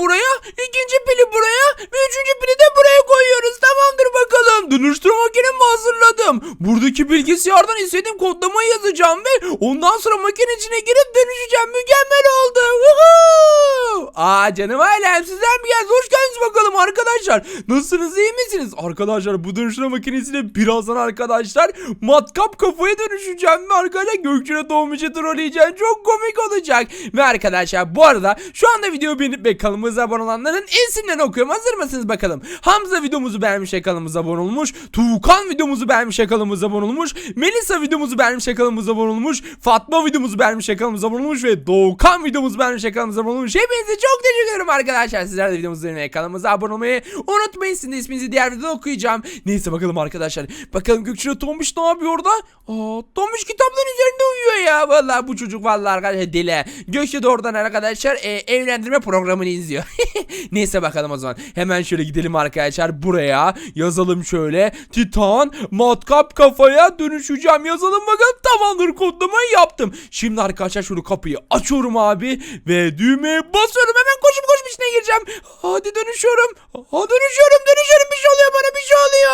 buraya, ikinci pili buraya ve üçüncü pili de buraya koyuyoruz. Tamamdır bakalım. Dönüştürme makinemi hazırladım. Buradaki bilgisayardan istediğim kodlamayı yazacağım ve ondan sonra makine içine girip dönüşeceğim. Mükemmel oldu. Woohoo! Aa canım ailem sizden mi geldiniz? Hoş geldiniz bakalım arkadaşlar. Nasılsınız iyi misiniz? Arkadaşlar bu dönüşme makinesiyle birazdan arkadaşlar matkap kafaya dönüşeceğim ve arkadaşlar Gökçen'e doğmuşa trolleyeceğim. Çok komik olacak. Ve arkadaşlar bu arada şu anda video beğenip ve kanalımıza abone olanların isimlerini okuyorum. Hazır mısınız bakalım? Hamza videomuzu beğenmiş kanalımıza abone olmuş. Tuğkan videomuzu beğenmiş kanalımıza abone olmuş. Melisa videomuzu beğenmiş kanalımıza abone olmuş. Fatma videomuzu beğenmiş kanalımıza abone olmuş. Ve Doğukan videomuzu beğenmiş kanalımıza abone olmuş. Hepinize çok teşekkür ederim arkadaşlar. Sizler de videomuzu beğenmeyi kanalımıza kanalımıza abone olmayı unutmayın. Sizin de isminizi diğer videoda okuyacağım. Neyse bakalım arkadaşlar. Bakalım Gökçen'e Tomuş ne yapıyor orada? Aa, Tomuş kitapların üzerinde uyuyor ya. Vallahi bu çocuk vallahi arkadaşlar deli. Gökçe de oradan arkadaşlar e, evlendirme programını izliyor. Neyse bakalım o zaman. Hemen şöyle gidelim arkadaşlar buraya. Yazalım şöyle. Titan matkap kafaya dönüşeceğim. Yazalım bakalım. Tamamdır kodlamayı yaptım. Şimdi arkadaşlar şunu kapıyı açıyorum abi. Ve düğmeye basıyorum. Hemen koşup koşup içine gireceğim. Hadi dönüş dönüşüyorum. Aa, dönüşüyorum dönüşüyorum bir şey oluyor bana bir şey oluyor.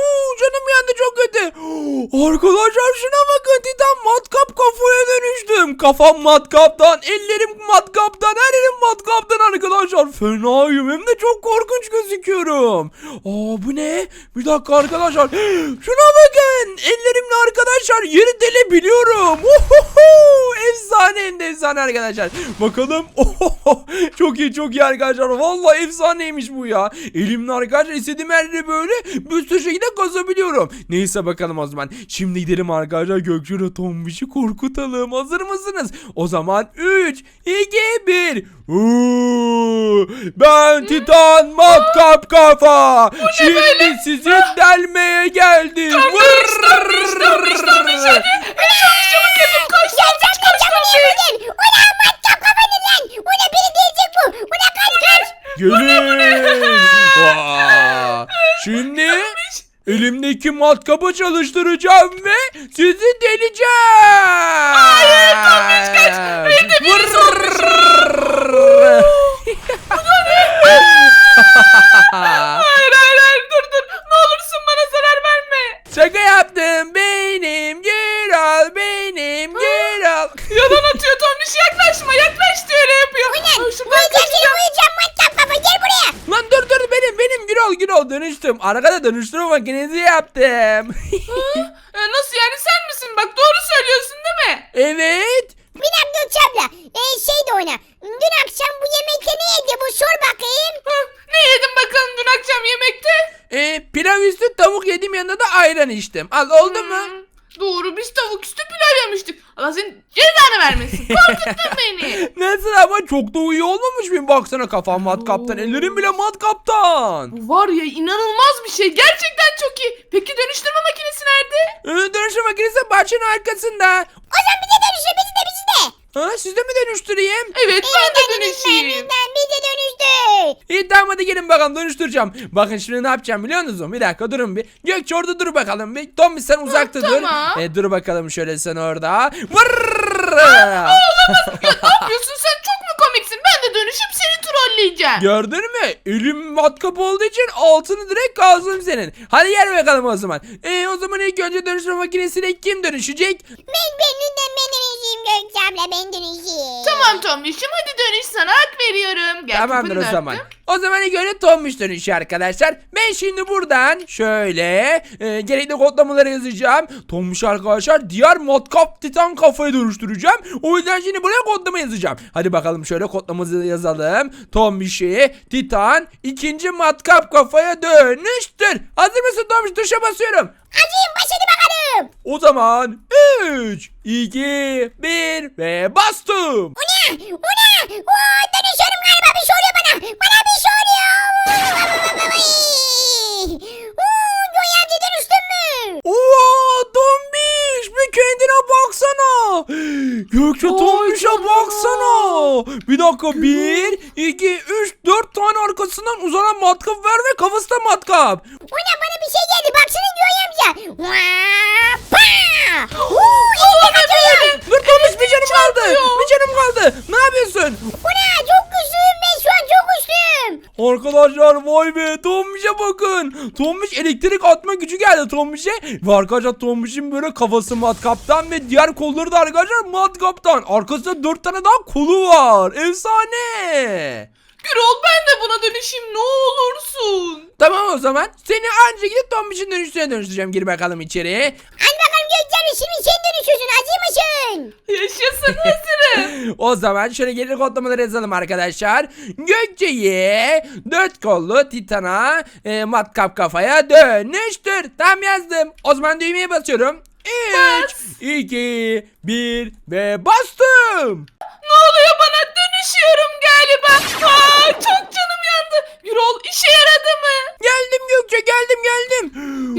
Aa, canım yandı çok kötü. Arkadaşlar şuna bakın Titan matkap kafaya dönüştüm. Kafam matkaptan, ellerim matkaptan, her yerim matkaptan arkadaşlar. Fenayım hem de çok korkunç gözüküyorum. Aa bu ne? Bir dakika arkadaşlar. Şuna bakın. Ellerimle arkadaşlar yeri delebiliyorum. Uhuhu. Harbiden efsane arkadaşlar. Bakalım. Ohoho. Çok iyi çok iyi arkadaşlar. Vallahi efsaneymiş bu ya. Elimle arkadaşlar istediğim her yeri böyle bir sürü şekilde kazabiliyorum. Neyse bakalım o zaman. Şimdi gidelim arkadaşlar Gökçen'e tombişi korkutalım. Hazır mısınız? O zaman 3, 2, 1. Ben Titan Matkap Kafa. Şimdi böyle? sizi delmeye geldim. Vırrrr. Tombiş tombiş tombiş hadi. Çabuk yapın sen sen de camını. Ulan matça kafanı lan. Ulan biri diyecek bu. Ulan kaç kaç. Gelin. Aa, Şimdi elimdeki matkabı çalıştıracağım ve sizi deleceğim. Hayır Tombiç kaç. Benim de biri sormuşum. hayır hayır hayır dur dur. Ne olursun bana zarar verme. Şaka ya Arkada dönüştürme makinesi yaptım. Ee, nasıl yani sen misin? Bak doğru söylüyorsun değil mi? evet. Bir dakika Gökçe abla. Ee, şey de oyna. Dün akşam bu yemekte ne yedi bu sor bakayım. Hı, ne yedin bakalım dün akşam yemekte? E, pilav üstü tavuk yedim yanında da ayran içtim. Al oldu mu? Doğru biz tavuk üstü pilav yemiştik. Allah senin cezanı vermesin. Korkuttun beni. Nasıl ama çok da iyi olmamış mıyım? Baksana kafam matkaptan, ellerim bile matkaptan. Bu var ya inanılmaz bir şey. Gerçekten çok iyi. Peki dönüştürme makinesi nerede? Ee, dönüşüm makinesi bahçenin arkasında. O zaman bize dönüştür bizi de bizi de. Ha, siz de mi dönüştüreyim? Evet ben de dönüşeyim. Benimden bize dönüştür. İyi tamam hadi gelin bakalım dönüştüreceğim. Bakın şimdi ne yapacağım biliyor musunuz? Bir dakika durun bir. Gökçe orada dur bakalım bir. Tommy sen uzakta dur. tamam. E, dur bakalım şöyle sen orada. Vırrrr. Ya ne yapıyorsun sen çok mu komiksin? Ben de dönüşüp seni trolleyeceğim. Gördün mü? Elim matkap olduğu için altını direkt kazdım senin. Hadi gel bakalım o zaman. E, o zaman ilk önce dönüştürme makinesiyle kim dönüşecek? Ben ben lütfen ben dönüşeyim Gökçe abla ben dönüşeyim. Tamam Tombiş'im hadi dönüş sana hak veriyorum. Gel Tamamdır kapını o zaman. O zaman ilk önce Tombiş dönüşü arkadaşlar. Ben şimdi buradan şöyle e, gerekli kodlamaları yazacağım. Tombiş arkadaşlar diğer matkap titan kafaya dönüştüreceğim. O yüzden şimdi buraya kodlama yazacağım. Hadi bakalım şöyle kodlamamızı yazalım. Tombiş'i titan ikinci matkap kafaya dönüştür. Hazır mısın Tombiş? Tuşa basıyorum. Acıyım başladı bakalım. O zaman 3, 2, 1 ve bastım. O ne? O ne? Oo, dönüşüyorum galiba bir şey oluyor bana. Bana bir şey oluyor. Oo, Göğe amca dönüştün mü? Oo Tombiş bir kendine baksana. Gökçe Tombiş'e baksana. Bir dakika bir, iki, üç, dört tane arkasından uzanan matkap var ve kafası da matkap. O ne bana bir şey geldi baksana Göğe amca. Kaçıyor. Dur Tombiş bir canım kaldı. Bir canım kaldı. Ne yapıyorsun? Bu ne? Çok Arkadaşlar vay be Tombiş'e bakın. Tombiş elektrik atma gücü geldi Tombiş'e. Ve arkadaşlar Tombiş'in böyle kafası matkaptan ve diğer kolları da arkadaşlar matkaptan. Arkasında dört tane daha kolu var. Efsane. Gürol ben de buna dönüşeyim ne olursun. Tamam o zaman seni anca gidip Tombiş'in dönüşüne dönüştüreceğim. Gir bakalım içeriye. Hadi bakalım Gökçen şimdi sen dönüşüyorsun hazır mısın? Yaşasın hazırım. O zaman şöyle gelir kodlamaları yazalım arkadaşlar. Gökçe'yi dört kollu titana e, matkap kafaya dönüştür. Tam yazdım. O zaman düğmeye basıyorum. 3, 2, 1 ve bastım. Ne oluyor bana dönüşüyorum galiba. Aa, çok canım yandı. Gürol işe yaradı mı? Geldim Gökçe geldim geldim.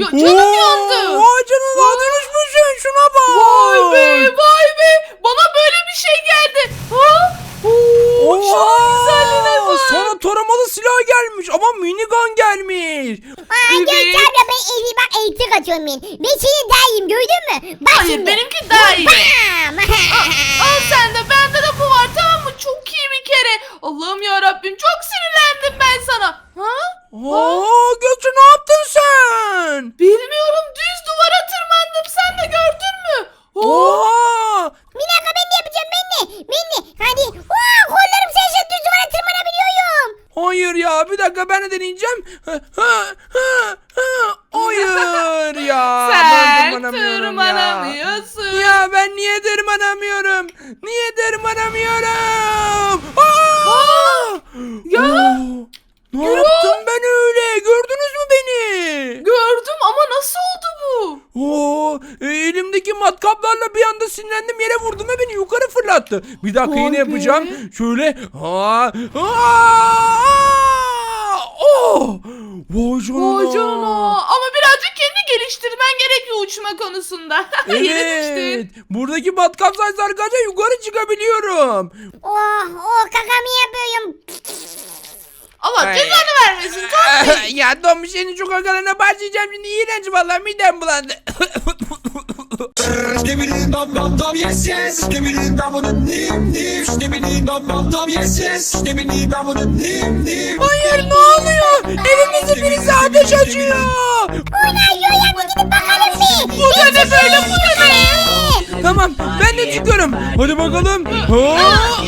Ya canım yandı. Vay canına dönüşmüşsün şuna bak. Vay be vay be. Bana böyle bir şey geldi. Ha? Oo, bak. Sana taramalı silah gelmiş ama minigun gelmiş. Aa Evet. Gökçen abla ben evi bak elektrik atıyorum ben. Ben seni daha iyiyim gördün mü? Bak Hayır şimdi. benimki daha iyi. Bam. Al sen de bende de bu var tamam mı? Çok iyi bir kere. Allah'ım ya Rabbim çok sinirlendim ben sana. Ha? Aa, Gökçe ne yaptın sen? Bilmiyorum düz duvara tırmandım sen de gördün mü? Oo. Oha! Bir dakika ben de yapacağım ben de. Ben de. Hadi. Aa, kollarım sensiz düz duvara tırmanabiliyorum. Hayır ya bir dakika ben de deneyeceğim. Ha, ha, ha, ha. Hayır ya. ben Sen tırmanamıyorum tırmanamıyorsun. Ya. ya ben niye tırmanamıyorum? Niye tırmanamıyorum? Aa! Ya. Oo, Ne yaptım ben öyle? Gördünüz mü beni? Gördüm ama nasıl oldu bu? Oo, e, elimdeki matkaplarla bir anda sinirlendim yere vurdum ve beni yukarı fırlattı. Bir dakika Vay yine be. yapacağım. Şöyle. Ha, ha, oh! Vay canına. Vay canına. Ama birazcık kendi geliştirmen gerekiyor uçma konusunda. Düştün. Evet. Buradaki matkap sayısı arkadaşlar yukarı çıkabiliyorum. Oh oh kakamı yapıyorum. Allah Ay. cezanı vermesin. Tabii. ya Tom senin çok akalarına başlayacağım şimdi iğrenç vallahi midem bulandı. Skibidi dum dum dum yes yes. Skibidi dum dum dim dim. Skibidi dum dum dum yes yes. Skibidi dum dum dim dim. Hayır ne oluyor? Evimizi birisi ateş açıyor. Ona yoya bir gidip bakalım bir. Bu da ne böyle bu da ne? Tamam ben de çıkıyorum. Hadi bakalım. Aa,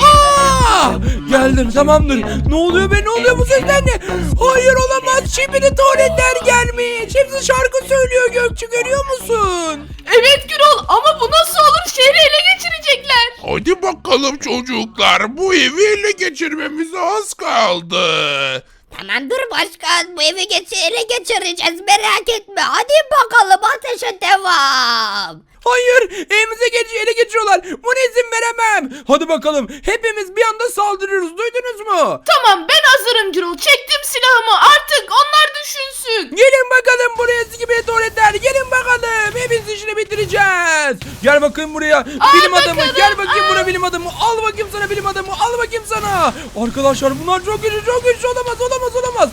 aa! Geldim tamamdır. Ne oluyor be ne oluyor bu sesler ne? Hayır olamaz. Şimdi de tuvaletler gelmiş. Hepsi şarkı söylüyor Gökçe görüyor musun? Evet Gürol ama bu nasıl olur? Şehri ele geçirecekler. Hadi bakalım çocuklar bu evi ele geçirmemize az kaldı. Tamamdır başkan bu evi geç ele geçireceğiz merak etme hadi bakalım ateşe devam. Hayır evimize geç ele geçiyorlar. Buna izin veremem. Hadi bakalım hepimiz bir anda saldırıyoruz duydunuz mu? Tamam ben hazırım Gürol. Çektim silahımı. Artık onlar düşünsün. Gelin bakalım buraya gibi tuvaletler. Gelin bakalım. Hepiniz işini bitireceğiz. Gel bakayım buraya. bilim adamı. bakalım, Gel bakayım buraya bilim adamı. Al bakayım sana bilim adamı. Al bakayım sana. Arkadaşlar bunlar çok güçlü çok güçlü olamaz olamaz olamaz.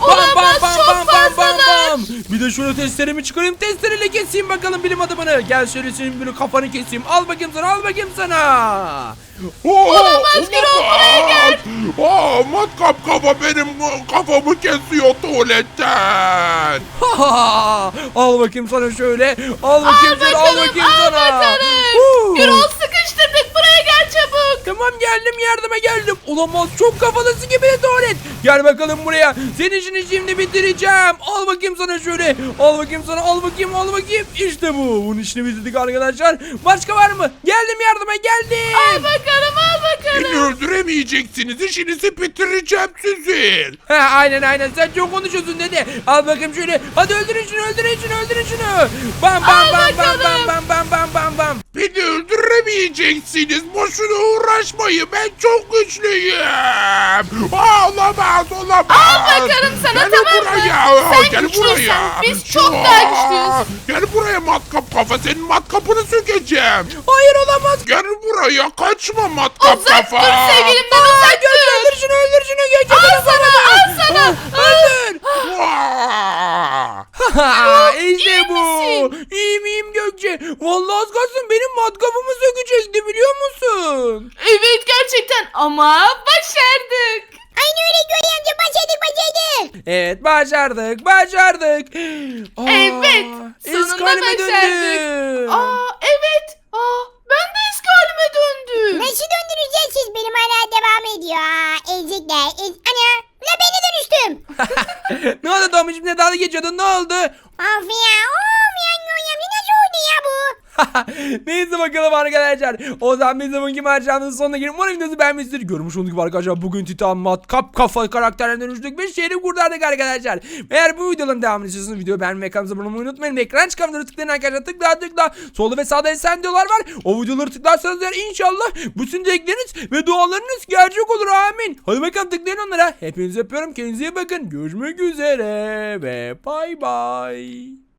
Olamaz, çok fazlalar. Bir de şöyle testlerimi çıkarayım. Testereyle keseyim bakalım bilim adamını. Gel şöyle senin böyle kafanı keseyim. Al bakayım sana al bakayım sana. Olamaz Gürol, buraya gel. Aa, matkap kafa benim kafamı kesiyor tuvaletten. al bakayım sana şöyle. Al bakayım şöyle al bakalım, bakayım al sana. bakalım. Gürol sıkıştırdık. Buraya gel çabuk. Tamam geldim yardıma geldim. Olamaz çok kafalısı gibi de tuvalet. Gel bakalım buraya. Senin işini şimdi bitireceğim. Al bakayım sana şöyle. Al bakayım sana al bakayım al bakayım. İşte bu. Bunun işini bitirdik arkadaşlar. Başka var mı? Geldim yardıma geldim. Al bakalım al Beni bakalım. öldüremeyeceksiniz işinizi bitireceğim sizin. He aynen aynen sen çok konuşuyorsun dedi. Al bakayım şöyle. Hadi öldürün şunu öldürün şunu öldürün şunu. Bam bam Al bam bam bakalım. bam bam bam bam bam bam. Beni öldüremeyeceksiniz. Boşuna uğraşmayın. Ben çok güçlüyüm. Aa, olamaz olamaz. Al bakalım sana, gel tamam mı? buraya. Sen gel buraya. biz çok daha güçlüyüz. Gel buraya matkap kafa. Senin matkapını sökeceğim. Hayır olamaz. Gel buraya. Kaçma matkap Uzak kafa. dur sevgilimden uzak dur. Öldür şunu öldür şunu. Gökçe Al sana al sana. Öldür. Aa! Ha, işte iyi bu. misin? İyiyim iyiyim Gökçe. Vallahi az kalsın benim matkabımı sökecekti biliyor musun? Evet gerçekten ama başardık. Aynı öyle Göğe amca başardık başardık. Evet başardık başardık. Aa, Evet, sonunda halime başardık. döndüm. Aa evet. Aa ben de eski halime döndüm. Nasıl döndüreceğiz siz benim hala devam ediyor. Aa, ezikler. Ez... Ana. La beni dönüştüm. ne oldu Tomuş ne dalga geçiyordun ne oldu? of ya. Of ya. ya. Nasıl oldu ya bu? Neyse bakalım arkadaşlar. O zaman biz de bugünkü maceramızın sonuna gelip umarım videomuzu beğenmişsinizdir. Görmüş gibi arkadaşlar bugün Titan Mat kap kafa karakterlerine dönüştük ve şehri kurtardık arkadaşlar. Eğer bu videoların devamını istiyorsanız videoyu beğenmeyi ve kanalımıza abone olmayı unutmayın. Ekran çıkan videoları tıklayın arkadaşlar tıkla tıkla. Solda ve sağda esen videolar var. O videoları tıklarsanız eğer inşallah bütün dilekleriniz ve dualarınız gerçek olur amin. Hadi bakalım tıklayın onlara. Hepinizi öpüyorum. Kendinize iyi bakın. Görüşmek üzere ve bay bay.